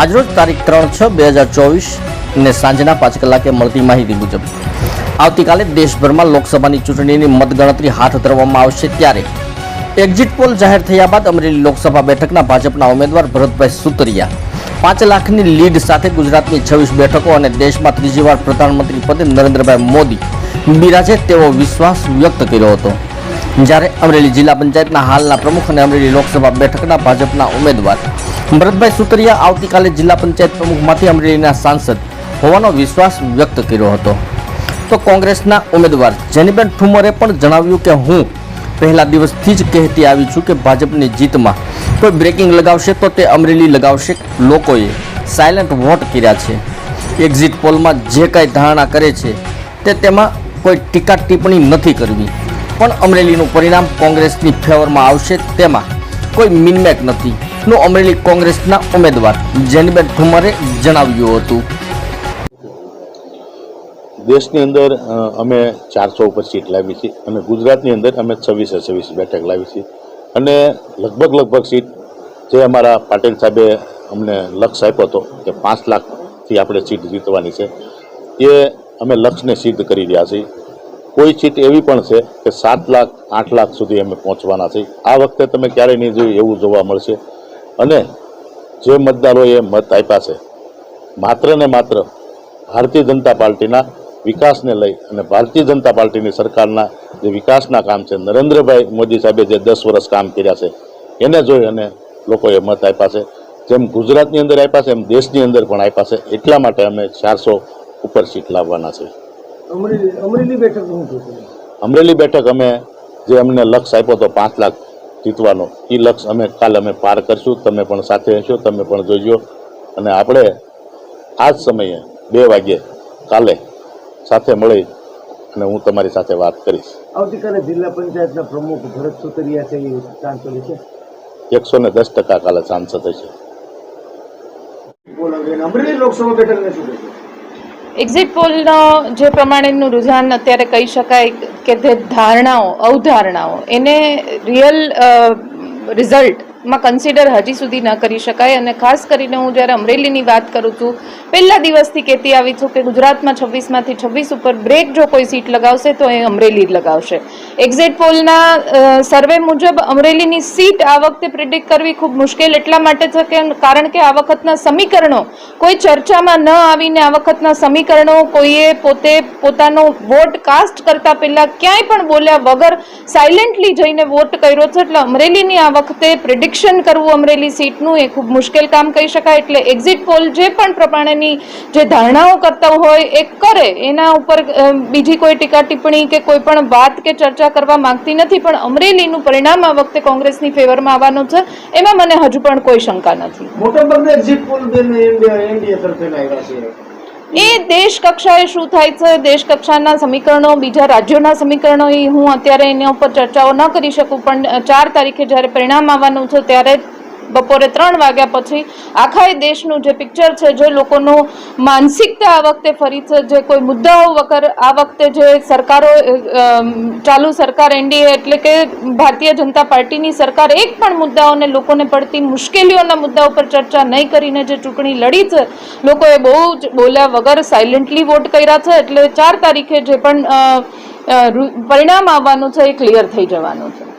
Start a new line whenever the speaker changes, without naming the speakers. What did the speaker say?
આજરોજ તારીખ ત્રણ છ બે હજાર ચોવીસ ને સાંજના પાંચ કલાકે મળતી માહિતી મુજબ. આવતીકાલે દેશભરમાં લોકસભાની ચૂંટણીની મતગણતરી હાથ ધરવામાં આવશે ત્યારે. એક્ઝિટ પોલ જાહેર થયા બાદ અમરેલી લોકસભા બેઠકના ભાજપના ઉમેદવાર ભરતભાઈ સુતરિયા. પાંચ લાખની લીડ સાથે ગુજરાતની છવ્વીસ બેઠકો અને દેશમાં ત્રીજી વાર પ્રધાનમંત્રી પદે નરેન્દ્રભાઈ મોદી. બિરાજે તેવો વિશ્વાસ વ્યક્ત કર્યો હતો. જ્યારે અમરેલી જિલ્લા પંચાયતના હાલના પ્રમુખ અને અમરેલી લોકસભા બેઠકના ભાજપના ઉમેદવાર ભરતભાઈ સુતરિયા આવતીકાલે જિલ્લા પંચાયત પ્રમુખમાંથી અમરેલીના સાંસદ હોવાનો વિશ્વાસ વ્યક્ત કર્યો હતો. તો કોંગ્રેસના ઉમેદવાર જેનીબેન ઠુમરે પણ જણાવ્યું કે હું પહેલા દિવસથી જ કહેતી આવી છું કે ભાજપની જીતમાં કોઈ બ્રેકિંગ લગાવશે તો તે અમરેલી લગાવશે. લોકોએ સાયલેન્ટ વોટ કર્યા છે. એક્ઝિટ પોલમાં જે કાંઈ ધારણા કરે છે તે તેમાં કોઈ ટીકા ટિપ્પણી નથી કરવી. પણ અમરેલીનું પરિણામ કોંગ્રેસની ફેવરમાં આવશે તેમાં કોઈ મિનમેક નથી. નું અમરેલી કોંગ્રેસના ઉમેદવાર જેનીબેન ઠુમરે જણાવ્યું હતું.
દેશની અંદર અમે ચારસો ઉપર સીટ લાવી છે અને ગુજરાતની અંદર અમે છવ્વીસે છવ્વીસ બેઠક લાવી છે. અને લગભગ લગભગ સીટ જે અમારા પાટીલ સાહેબે અમને લક્ષ્ય આપ્યો હતો કે પાંચ લાખથી આપણે સીટ જીતવાની છે, એ અમે લક્ષ્યને સિદ્ધ કરી રહ્યા છીએ. કોઈ સીટ એવી પણ છે કે સાત લાખ, આઠ લાખ સુધી અમે પહોંચવાના છે આ વખતે તમે ક્યારેય નહીં જોયું, એવું જોવા મળશે. અને જે મતદારોએ મત આપ્યા છે, માત્ર ને માત્ર ભારતીય જનતા પાર્ટીના વિકાસને લઈ અને ભારતીય જનતા પાર્ટીની સરકારના જે વિકાસના કામ છે, નરેન્દ્રભાઈ મોદી સાહેબે જે દસ વર્ષ કામ કર્યા છે, એને જોઈ અને લોકોએ મત આપ્યા છે. જેમ ગુજરાતની અંદર આપ્યા છે, એમ દેશની અંદર પણ આપ્યા છે. એટલા માટે અમે ચારસો ઉપર સીટ લાવવાના છે
અમરેલી બેઠક
અમરેલી બેઠક અમે જે અમને લક્ષ્ય આપ્યો હતો પાંચ લાખ જીતવાનો એ લક્ષ્ય અમે કાલે અમે પાર કરશું તમે પણ સાથે હશો તમે પણ જોઈજો અને આપણે આ જ સમયે બે વાગ્યે કાલે સાથે મળી અને હું તમારી સાથે વાત કરીશ.
આવતીકાલે જિલ્લા પંચાયતના પ્રમુખ ભરત સુતરિયા છે એ છે.
એકસો ને દસ ટકા કાલે સાંસદ હશે.
અમરેલી લોકસભા બેઠકને શું
એક્ઝિટ પોલનો જે પ્રમાણેનું રુઝાન અત્યારે કહી શકાય કે જે ધારણાઓ અવધારણાઓ એને રિયલ રિઝલ્ટમાં કન્સિડર હજી સુધી ન કરી શકાય અને ખાસ કરીને હું જ્યારે અમરેલીની વાત કરું છું, પહેલા દિવસથી કહેતી આવી છું કે ગુજરાતમાં છવ્વીસમાંથી છવ્વીસ ઉપર બ્રેક જો કોઈ સીટ લગાવશે તો એ અમરેલી લગાવશે. એક્ઝિટ પોલના સર્વે મુજબ અમરેલીની સીટ આ વખતે પ્રિડિક્ટ કરવી ખૂબ મુશ્કેલ એટલા માટે છે કે, કારણ કે આ વખતના સમીકરણો કોઈ ચર્ચામાં ન આવીને આ વખતના સમીકરણો કોઈએ પોતે પોતાનો વોટ કાસ્ટ કરતા પહેલાં ક્યાંય પણ બોલ્યા વગર સાયલેન્ટલી જઈને વોટ કર્યો છે, એટલે અમરેલીની આ વખતે પ્રિડિક્શન કરવું અમરેલી સીટનું એ ખૂબ મુશ્કેલ કામ કહી શકાય. એટલે એક્ઝિટ પોલ જે પણ પ્રમાણેની જે ધારણાઓ કરતા હોય એ કરે. એના ઉપર બીજી કોઈ ટીકા ટિપ્પણી કે કોઈ પણ વાત કે ચર્ચા કરવા માંગતી નથી. પણ અમરેલીનું પરિણામ આ વખતે કોંગ્રેસની ફેવરમાં આવવાનું છે. એમાં મને હજુ પણ કોઈ શંકા નથી.
મોટા એક્ઝિટ પોલ
એ દેશ કક્ષાએ શું થાય છે? દેશ કક્ષાના સમીકરણો, બીજા રાજ્યોના સમીકરણો એ હું અત્યારે એના ઉપર ચર્ચાઓ ન કરી શકું, પણ ચાર તારીખે જ્યારે પરિણામ આવવાનું છે, ત્યારે બપોરે ત્રણ વાગ્યા પછી આખા એ દેશનું જે પિક્ચર છે, જે લોકોનું માનસિકતા આ વખતે ફરી છે, જે કોઈ મુદ્દાઓ વગર આ વખતે જે સરકારો ચાલુ સરકાર એનડીએ એટલે કે ભારતીય જનતા પાર્ટીની સરકાર એક પણ મુદ્દાઓને લોકોને પડતી મુશ્કેલીઓના મુદ્દા ઉપર ચર્ચા નહીં કરીને જે ચૂંટણી લડી છે, લોકોએ બહુ જ બોલ્યા વગર સાયલન્ટલી વોટ કર્યા છે, એટલે ચાર તારીખે જે પણ પરિણામ આવવાનું છે એ ક્લિયર થઈ જવાનું છે.